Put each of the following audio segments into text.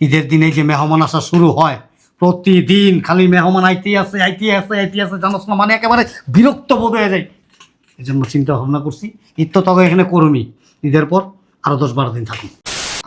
ঈদের দিনে যে মেহমান আসা শুরু হয় প্রতিদিন খালি মেহমান আইতেই আছে আইতেই আছে আইতেই আছে জানোস না মানে একেবারে বিরক্ত বোধ হয়ে যায়। এই জন্য চিন্তা ভাবনা করছি ঈদ তো তবে এখানে করমি ঈদের পর আরও দশ বারো দিন থাকুন।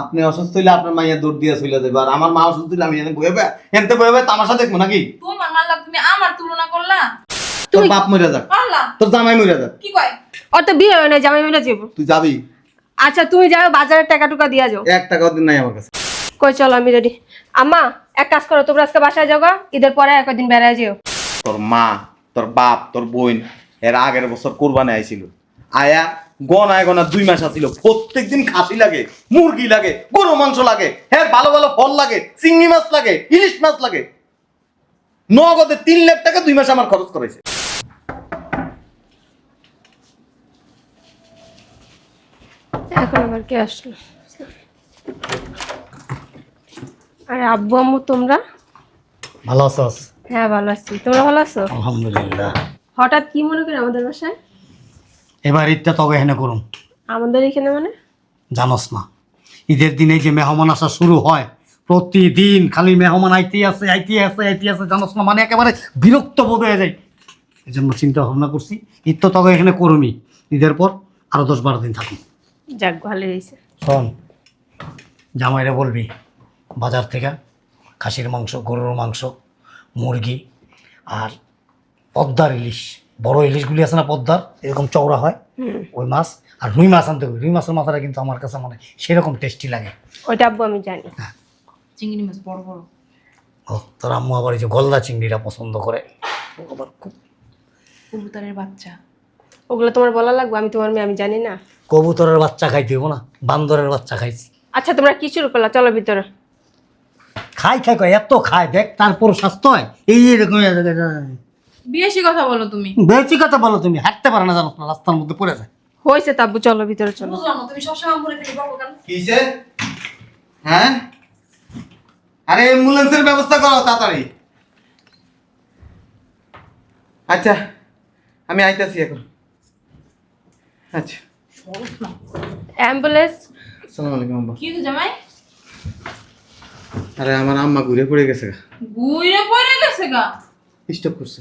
আপনি অসুস্থ হইলে আপনার মাইয়া দৌড় দিয়ে চলে যাবে আর আমার মা অসুস্থ হইলে আমি এনে বয়ে বে এনতে বয়ে বে তামাশা দেখব নাকি? তোমার তুমি আমার তুলনা করলা? তোর বাপ মরে যাক করলা তোর জামাই মরে যাক কি কয়? ওর তো বিয়ে হয় না জামাই যাব তুই যাবি? আচ্ছা তুমি যাও বাজারে টাকা টুকা দিয়া যাও। এক টাকাও দিন নাই আমার কাছে। কই চলো আমি রেডি আম্মা এক কাজ করো তোমরা আজকে বাসায় যাও গো, ঈদের পরে একদিন বেড়ায় যেও। তোর মা তোর বাপ তোর বোন এর আগের বছর কোরবানি আইছিল। আয়া গনায় গনা দুই মাস আছিল প্রত্যেক দিন খাসি লাগে মুরগি লাগে গরু মাংস লাগে হ্যাঁ ভালো ভালো ফল লাগে চিংড়ি মাছ লাগে ইলিশ মাছ লাগে। নগদে তিন লাখ টাকা দুই মাস আমার খরচ করেছে এখন আবার কে আসলো? আরে আব্বু আম্মু তোমরা? ভালো আছো হ্যাঁ ভালো আছি। তোমরা ভালো আছো? আলহামদুলিল্লাহ। হঠাৎ কি মনে করে আমাদের বাসায়? এবার ঈদটা তবে এখানে করুন। আমাদের এখানে মানে? জানোস না। ঈদের দিনে যে মেহমান আসা শুরু হয় প্রতিদিন খালি মেহমান আইতেই আছে আইতেই আছে আইতেই আছে জানোস না মানে একেবারে বিরক্ত বোধ হয়ে যায়। এই জন্য চিন্তা ভাবনা করছি ঈদ তো তবে এখানে করমি ঈদের পর আরও দশ বারো দিন থাকুন। যাক ভালো হয়েছে। শোন জামাইরে বলবি বাজার থেকে খাসির মাংস গরুর মাংস মুরগি আর পদ্মার ইলিশ। বড় ইলিশগুলি আছে না পদ্মার? এরকম চওড়া হয়। ওই মাছ আর রুই মাছ আনতে হবে। রুই মাছের মাথাটা কিন্তু আমার কাছে মানে সেরকম টেস্টি লাগে। ওইটা আব্বু আমি জানি। চিংড়ি মাছ বড় বড়। ও তোর আম্মু আবার এই যে গলদা চিংড়িটা পছন্দ করে। আবার খুব কবুতরের বাচ্চা। ওগুলো তোমার বলা লাগবে? আমি তোমার মেয়ে আমি জানি না। কবুতরের বাচ্চা খাইতে হব না। বান্দরের বাচ্চা খাইছি। আচ্ছা তোমরা কি শুরু করলা? চলো ভিতরে। খাই খাই কয় এত খায় দেখ তারপর স্বাস্থ্য হয়। এই এরকম বেশি কথা বলো তুমি। বেশি কথা বলো তুমি হাঁটতে পারে না জানো না রাস্তার মধ্যে পড়ে যায়। হয়েছে তাব্বু চলো ভিতরে চলো। বুঝলাম তুমি সবসময় কেন? হ্যাঁ? আরে অ্যাম্বুলেন্সের ব্যবস্থা করো তাড়াতাড়ি। আচ্ছা আমি আইতাছি এখন। আচ্ছা। অ্যাম্বুলেন্স। আসসালামু আলাইকুম আব্বা। কি জামাই? আরে আমার আম্মা ঘুরে পড়ে গেছে গুইরে পড়ে গেছে গা? স্টপ করছে।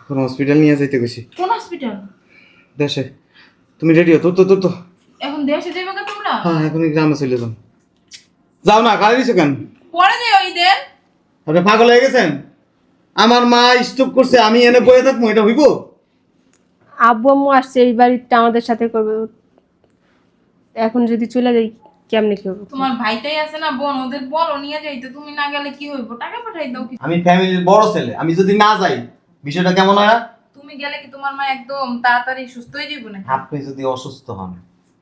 এখন হসপিটাল নিয়ে যাইতে গেছি কোন হসপিটাল দেশে। তুমি রেডি হো তো তো তো। এখন দেশে যাবে গা তোমরা? হ্যাঁ এখন গ্রামে চলে যাও যাও না গাড়ি দিছো কেন? পরে যাও ঈদের। আপনি পাগল হয়ে গেছেন? আমার মা স্টপ করছে আমি এনে বয়ে থাকব এটা হইব? আব্বু আম্মু আসছে এই বাড়িটা আমাদের সাথে করবে। এখন যদি চলে যাই কেমনে করব তোমার ভাইটাই আছে না বোন ওদের বলো নিয়ে যাইতে তুমি না গেলে কি হইব? টাকা পাঠাই দাও কি আমি ফ্যামিলির বড় ছেলে আমি যদি না যাই বিষয়টা কেমন হয়? তুমি গেলে কি তোমার মা একদম তাড়াতাড়ি সুস্থ হয়ে যাবে না আপনি যদি অসুস্থ হন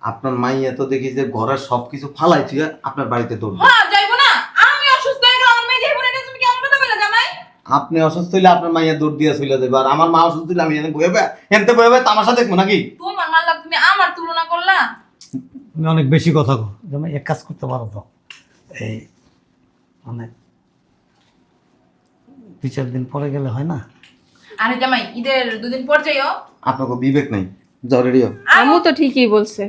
আপনার মাইয়া তো দেখি যে ঘরের সবকিছু ফালাই আপনার বাড়িতে দৌড়বে হ্যাঁ যাইবো না। আমি অসুস্থ হয়ে গেলাম আমার মেয়ে যাইবো না এটা তুমি কেমন কথা বলে জামাই? আপনি অসুস্থ হইলে আপনার মাইয়া দৌড় দিয়ে চলে যাবে আর আমার মা অসুস্থ হইলে আমি এনে বয়ে বে এনতে বয়ে বে তামাশা দেখব নাকি? তোমার মানলাম তুমি আমার তুলনা করলা? তুমি অনেক বেশি কথা কো যেমন এক কাজ করতে পারো তো। এই মানে দুই চার দিন পরে গেলে হয় না? আরে জামাই ঈদের দুদিন পর যাইও আপনাকে বিবেক নাই যাও রেডি হও। আম্মু তো ঠিকই বলছে।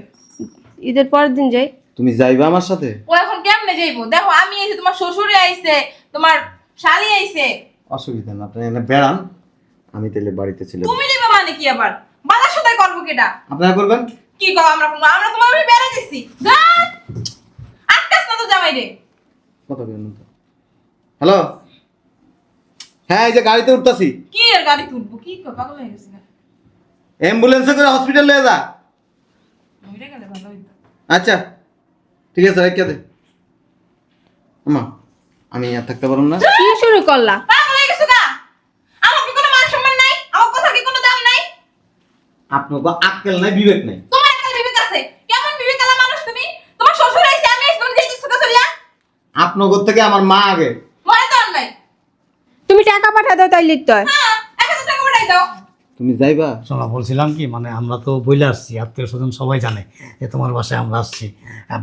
ঈদের পরের দিন যাই। তুমি যাইবে আমার সাথে? ও এখন কেমনে যাইবো? দেখো আমি এসে তোমার শ্বশুরে আইছে তোমার শালি আইছে। অসুবিধা না আপনি এনে বেড়ান আমি তাহলে বাড়িতে ছিল তুমি যাবে মানে কি আবার? বাজার সদাই করব কেটা আপনারা করবেন? কি কও আমরা? আমরা তোমার বাড়ি বেড়াই দিচ্ছি আটকাস না তো জামাই রে। কথা বলুন তো হ্যালো? হ্যাঁ এই যে গাড়িতে উঠতাছি। কি এর গাড়ি তুলবো কি পাগল হয়ে অ্যাম্বুলেন্সে করে হসপিটাল নিয়ে যা। মরে গেলে ভালো হইতো। আচ্ছা ঠিক আছে রেখে দে। আমা আমি আর থাকতে পারব না। কি শুরু করলা? পাগল হয়ে গেছো গা? আমার কি কোনো মান সম্মান নাই? আমার কথা কি কোনো দাম নাই? আপনার তো আক্কেল নাই বিবেক নাই তোমার একটা বিবেক আছে কেমন বিবেক আলা মানুষ তুমি তোমার শ্বশুর আইছে আমি আইছি তুমি যাইতেছো কা চলিয়া আপনার ঘর থেকে আমার মা আগে। তো আর নাই। তুমি টাকা পাঠা দাও তাই লিখতে হয় হ্যাঁ টাকা পাঠাই দাও। তুমি যাইবা? শোনা বলছিলাম কি মানে আমরা তো বইলে আসছি আত্মীয় স্বজন সবাই জানে যে তোমার বাসায় আমরা আসছি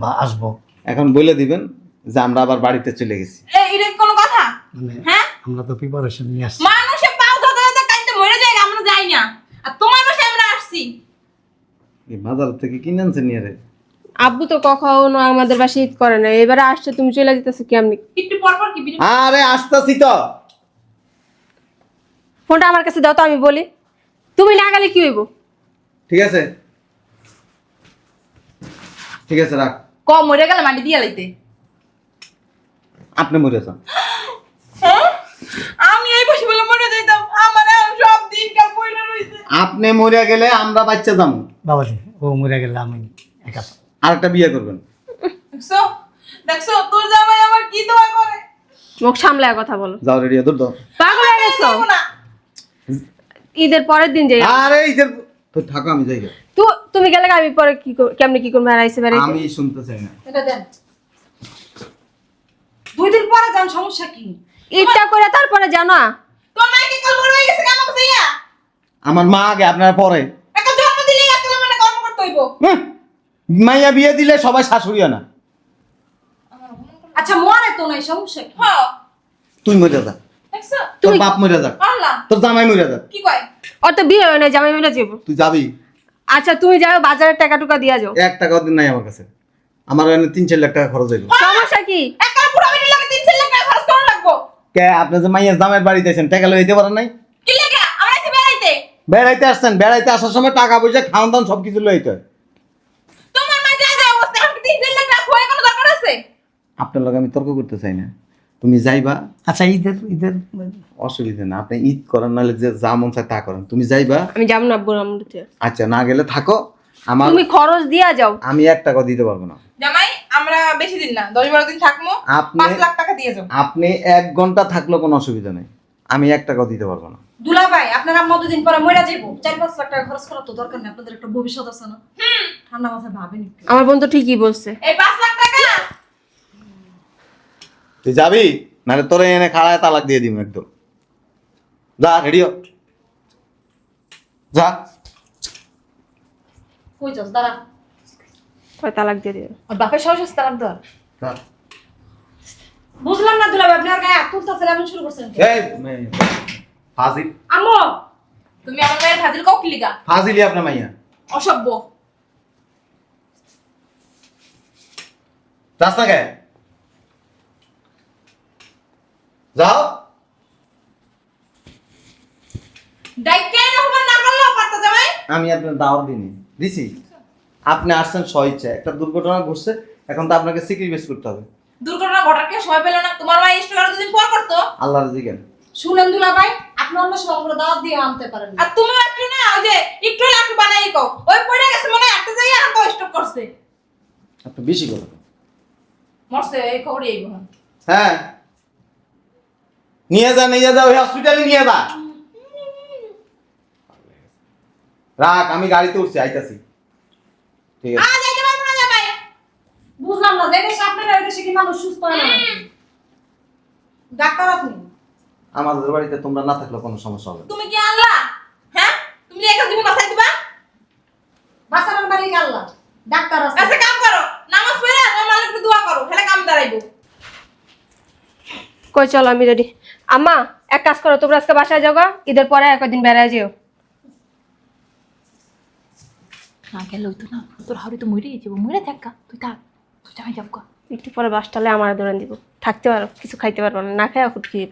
বা আসব। এখন বলে দিবেন যে আমরা আবার বাড়িতে চলে গেছি। এই এটা কোনো কথা? মানে হ্যাঁ? আমরা তো প্রিপারেশন নিয়ে আসছি। মানুষে পাও ধরতে ধরতে কাইতে মরে যায় আমরা যাই না। আর তোমার বাসায় আমরা আসছি। এই বাজার থেকে কিনে আনছে নিয়ে রে আব্বু তো কখনো আমাদের বাসায় ঈদ করে না। এবারে আসছে তুমি চলে যেতেছো কেমনি? একটু পর পর কি আরে আসতেছি তো। ফোনটা আমার কাছে দাও তো আমি বলি। তুমি না গেলে কি হইব? ঠিক আছে। ঠিক আছে রাখ। কম মরে গেলে মাটি দিয়ে লাইতে। আপনি মরে যান। হ্যাঁ? আমি এই বসে বলে মরে যাইতাম। আমার সব দিন কাল পয়লা রইছে। আপনি মরে গেলে আমরা বাচ্চা যাব। বাবাজি ও মরে গেলে আমি একা। আরেকটা বিয়ে করবেন। দেখছ? দেখছ? তোর জামাই আমার কি দোয়া করে? মুখ সামলায় কথা বলো। যাও রেডি দূর দাও পাগল হয়ে গেছো? ঈদের পরের দিন যাই। আরে ইদের তো থাকো আমি যাই। তো তুমি গেলে আমি পরে কি কেমনে কি করব আমি শুনতে চাই না। এটা দেন। দুই দিন পরে যান সমস্যা কি? ঈদটা করে তারপরে জানো তোর মাই কি কাল বড় হয়ে গেছে কেন কইয়া আমার মা আগে আপনার পরে। একটা জন্ম দিলেই একটা মানে কর্ম করতে হইব। মাইয়া বিয়ে দিলে সবাই শাশুড়িও না। আচ্ছা মরে তো নাই সমস্যা কি? হ্যাঁ। তুই মরে যা। দেখছ? তোর বাপ মরে আল্লাহ তোর জামাই মরে যাক কি কয়? অত বিয়ে হয় না জামাই মেলা যাব। তুই যাবি? আচ্ছা তুমি যাও বাজারে টাকা টুকা দিয়া যাও। এক টাকাও দিন নাই আমার কাছে। আমার এখানে তিন চার লাখ টাকা খরচ হইব সমস্যা কি? একটা পুরো মিনিট লাগে তিন চার লাখ টাকা খরচ করা লাগবো। কে আপনি যে মাইয়া জামাইয়ের বাড়িতে আছেন টাকা লইতে পারেন নাই? কি লাগে? আমরা এসে বেড়াইতে। বেড়াইতে আসছেন বেড়াইতে আসার সময় টাকা পয়সা খাওয়ান দাওয়ান সব কিছু লইতে হয় তোমার মা যা যা অবস্থা এখন কি তিন চার লাখ টাকা খোয়া কোনো দরকার আছে আপনার লগে আমি তর্ক করতে চাই না। তুমি যাইবা। আচ্ছা ঈদের ঈদের অসুবিধা না আপনি ঈদ করেন নাহলে যে যা মন চায় তা করেন। তুমি যাইবা। আমি যাব না আব্বুর আমরুতে আচ্ছা না গেলে থাকো। আমার তুমি খরচ দিয়া যাও। আমি এক টাকা দিতে পারব না। জামাই আমরা বেশি দিন না দশ বারো দিন থাকব। আপনি পাঁচ লাখ টাকা দিয়ে যাব। আপনি এক ঘণ্টা থাকলেও কোনো অসুবিধা নেই। আমি এক টাকাও দিতে পারব না। দুলা ভাই আপনার আম্মা দুদিন পরে মরে যাইবো। চার পাঁচ লাখ টাকা খরচ করা তো দরকার নেই আপনাদের একটা ভবিষ্যৎ আছে না? হুম। ঠান্ডা মাথায় ভাবেন আমার বোন তো ঠিকই বলছে। এই পাঁচ লাখ টাকা তুই যাবি? নাহলে তোরে এনে খাড়ায় তালাক দিয়ে দিব একদম। যা রেডিও যা। কই যাস? দাঁড়া। কয় তালাক দিয়ে দিবে? আর বাপের সাহস আছে তালাক দেওয়ার। বুঝলাম না দুলা ভাই আপনার গায়ে হাত তুলতেছেন এমন শুরু করছেন? এই ফাজিল। আম্মু তুমি আমার মেয়ের ফাজিল কাউ কিলিগা ফাজিলি আপনার মাইয়া। অসভ্য। রাস্তা না কে যাও। আমি আপনার দাওয়াত দিইনি। দিছি। আপনি আসছেন স্বইচ্ছা একটা দুর্ঘটনা ঘটছে এখন তো আপনাকে সিক্রিফাইস করতে হবে। দুর্ঘটনা ঘটার কে সময় পেল না? তোমার মা ইষ্ট দুদিন পর করতো? আল্লাহর জিজ্ঞেন শুনেন দুলা ভাই আপনি অন্য সময় করে দাওয়াত দিয়ে আনতে পারেন আর তুমি একটু না ওই যে একটু একটু বানাই কও। ওই পড়ে গেছে মনে একটা জায়গায় এখন স্টক করছে। আপনি বেশি কথা মরছে এই খবরই এই হ্যাঁ। নিয়ে যা নিয়ে যা ওই হসপিটালে নিয়ে যা। রাখ আমি গাড়িতে উঠছি আইতাছি। ঠিক আছে। বুঝলাম না কি মানুষ সুস্থ হয় না ডাক্তার আপনি? আমাদের বাড়িতে তোমরা না থাকলে কোনো সমস্যা হবে তুমি কি আনলা হ্যাঁ? তুমি একটা জীবন বাঁচাই দিবা? বাঁচানোর মালিক আল্লাহ? ডাক্তার আছে। আচ্ছা কাম করো। নামাজ পড়ে তোমার মালিককে দোয়া করো তাহলে কাম দাঁড়াইবো। কই চলো আমি রেডি আম্মা এক কাজ করো তোমরা আজকে বাসায় যাও গা, ঈদের পরে একদিন বেড়ায় যেও। না গেল তো না তোর হাওড়ি তো মরে যাব মরে থাকা তুই থাক তুই জামাই যাব। একটু পরে বাসটালে আমার দৌড়ান দিব। থাকতে পারো কিছু খাইতে পারব না না খাই ওষুধ খেয়ে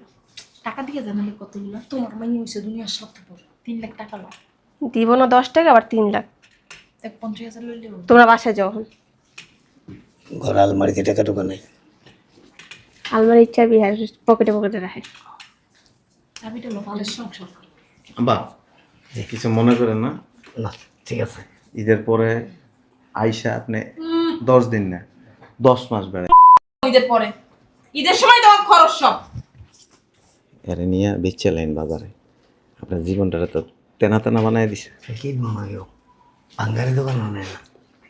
টাকা দিয়ে জানালে কতগুলো তোমার মাইয়া হইছে দুনিয়ার স্বার্থপর তিন লাখ টাকা লো দিব না দশ টাকা আবার তিন লাখ। পঞ্চাশ হাজার লইলেও। তোমরা বাসায় যাও এখন। ঘর আলমারিতে টাকা টুকা নেই। আলমারি ইচ্ছা বিহার পকেটে পকেটে রাখে। চাবিটা লো সংসার। আব্বা কিছু মনে করেন না? না ঠিক আছে। ঈদের পরে আইসা আপনি দশ দিন না দশ মাস বেড়ে ঈদের পরে। ঈদের সময় তোমার খরচ সব। এরে নিয়ে বেচে লাইন বাজারে। আপনার জীবনটা তো তেনা তেনা বানাই দিছে। কি বানাইও বাঙ্গারি দোকান না।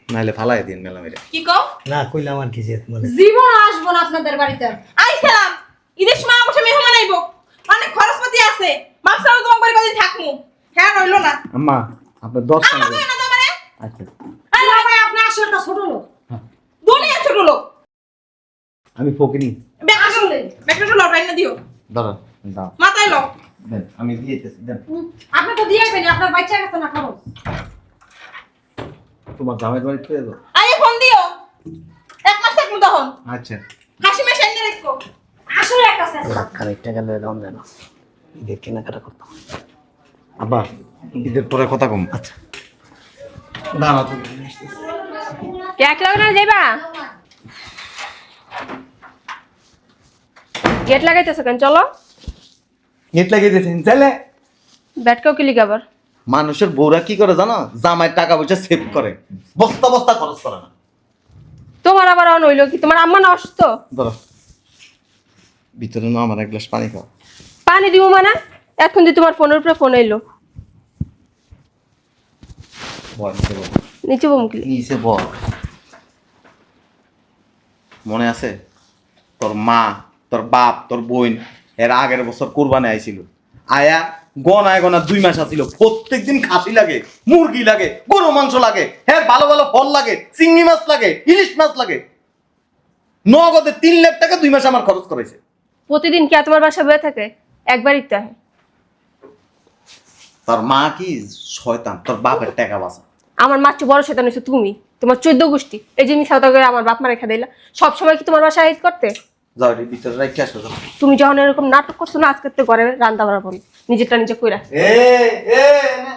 নাইলে ফালাই দিন মেলা মেরে কি কও? না কইলাম আর কি যে মানে জীবন না আপনাদের বাড়িতে। আর। আইসালাম ঈদের সময় আমার মেহমান আইবো। অনেক খরচপাতি আছে। ভাবছিলাম তোমার বাড়ি কদিন থাকমু? হ্যাঁ রইল না। আম্মা আপনার দশ আচ্ছা। আরে ভাই আপনি আসলে ছোট লোক। দুনিয়া ছোট লোক। আমি ফকিনি। আসলে। লটাই না দিও। দাও মাথায় লও। আমি দেন। আপনি তো দিয়ে আইবেন আপনার বাচ্চা গেছে না খরচ? তোমার জামাইয়ের বাড়ি পেয়ে দাও। আরে ফোন দিও। এক মাস থাকব তখন। আচ্ছা। হাসি মাসে এনে রাখব। আসলে একটা আছে খানিক টাকা দাম দেন ঈদের কেনাকাটা করতাম। আব্বা ঈদের পরে কথা কম। আচ্ছা। দাঁড়া তুমি এক লাগানো যাইবা? গেট লাগাইতেছো কেন? চলো। নেট লাগিয়ে দিয়েছেন তাহলে ব্যাটকাও কি লিখাবার মানুষের বউরা কি করে জানো? জামাই টাকা পয়সা সেভ করে। বস্তা বস্তা খরচ করে না। তোমার আবার অন হইল কি? তোমার আম্মা না অসুস্থ? ধরো। ভিতরে না আমার এক গ্লাস পানি খাও। পানি দিব মানে? এখন দিয়ে তোমার ফোনের উপরে ফোন এলো। বল নিচে বল। নিচে বমকিলি নিচে বল। মনে আছে? তোর মা তোর বাপ তোর বোন এর আগের বছর কোরবানি আইছিল। আয়া গনায় গনা দুই মাস আছিল। প্রত্যেক দিন খাসি লাগে মুরগি লাগে গরু মাংস লাগে হ্যাঁ ভালো ভালো ফল লাগে চিংড়ি মাছ লাগে ইলিশ মাছ লাগে। নগদে তিন লাখ টাকা দুই মাস আমার খরচ করেছে প্রতিদিন কি তোমার বাসা বয়ে থাকে? একবারই তো আহে। তোর মা কি শয়তান? তোর বাপের টাকা বাঁচা। আমার মাত্র বড় সেটা হচ্ছে তুমি? তোমার চোদ্দ গোষ্ঠী। এই যে মিশা করে আমার বাপ মা রেখা দিলা। সব সময় কি তোমার বাসায় হিট করতে? যাও রে ভিতরে রাখি আসো যাও। তুমি যখন এরকম নাটক করছ না আজকে তো ঘরে রান্না বাড়া বল নিজেরটা নিজে কইরা। এ এ নে।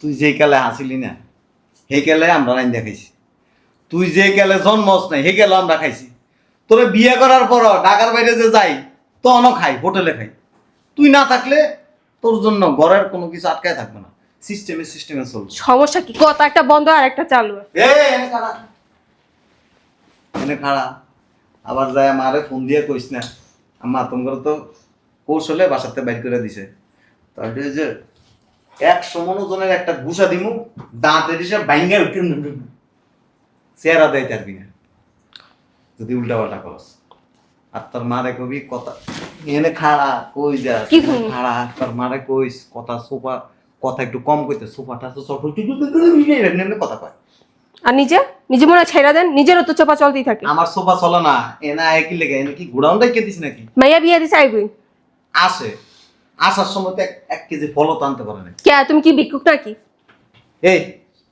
তুই যে কালে হাসিলি না সেই কালে আমরা রাইন দেখাইছি তুই যে কালে জন্মস নাই সেই কালে আমরা খাইছি। তোরে বিয়ে করার পর ঢাকার বাইরে যে যাই তখনও খাই হোটেলে খাই। তুই না থাকলে তোর জন্য ঘরের কোনো কিছু আটকায় থাকবে না। সিস্টেমে সিস্টেমে চলবে। সমস্যা কি? কথা একটা বন্ধ আর একটা চালু। এ এনে খাড়া এনে খাড়া আবার যায় মারে ফোন দিয়ে কইস না আম্মা তোমার তো কৌশলে বাসাতে বাইর করে দিছে তাহলে যে একশো মন ওজনের একটা ঘুষা দিমু দাঁতের হিসেবে বাইঙ্গা উঠে চেহারা দেয় তার বিনা যদি উল্টা পাল্টা করস আর তোর মারে কবি কথা এনে খাড়া কই যা খাড়া তোর মারে কইস কথা সোফা কথা একটু কম কইতে সোফাটা তো চট কথা কয় আর নিজে নিজে মনে ছেড়া দেন নিজেরও তো চোপা চলতেই থাকে। আমার সোফা চলে না এনা একই লেগে? এনে কি গোডাউন রেখে দিস নাকি? মাইয়া বিয়া দিছে আইবই। আসে। আসার সময় তো এক- কেজি ফলও আনতে পারে না কে তুমি কি ভিক্ষুক নাকি? এই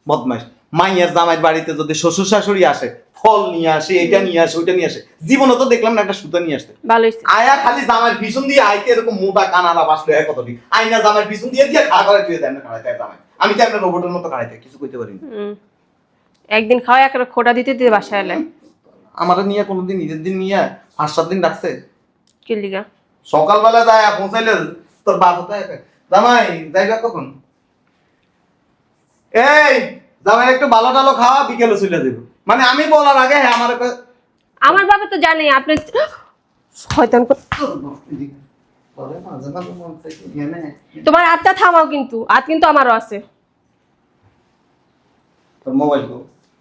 বদমাস মাইয়ের জামাইয়ের বাড়িতে যদি শ্বশুর শাশুড়ি আসে ফল নিয়ে আসে এটা নিয়ে আসে ওইটা নিয়ে আসে জীবনে তো দেখলাম না একটা সুতা নিয়ে আসতে। ভালো আয়া খালি জামাইয়ের পিছন দিয়ে আইতে এরকম মোটা কানারা বাসলো এক কতটি আইনা জামাইয়ের পিছন দিয়ে দিয়ে খাড়া করে দিয়ে দেয় না খাড়াইতে জামাই। আমি তো একটা রোবটের মতো খাড়াইতে? কিছু কইতে পারি না। একদিন খাওয়া একটা খোটা দিতে দিতে বাসায় এলে। আমার নিয়ে কোনোদিন ঈদের দিন নিয়ে পাঁচ সাত দিন রাখছে। কি লিগা? সকালবেলা যায় পৌঁছাইলে তোর বাপ কোথায় জামাই যাইবা কখন? এই জামাই একটু ভালো টালো খাওয়া বিকেলে চলে যাব মানে আমি বলার আগে হ্যাঁ আমার আমার বাবা তো জানে আপনি শয়তান তোমার হাতটা থামাও কিন্তু হাত কিন্তু আমারও আছে। তোর মোবাইল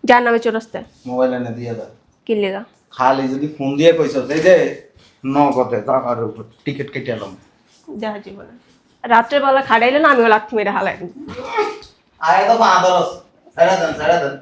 যার নামে চোরাস্তে। মোবাইল এনে দিয়ে দাও কি লিগা? খালি যদি ফোন দিয়ে কইছ এই যে নগদে টাকার উপর টিকিট কেটে এলাম দেখা জীবনে রাত্রের বেলা খাড়াইলে না আমিও লাগতে মেরে হালাই। আয় তো বাঁদরস সারা দেন সারা দেন।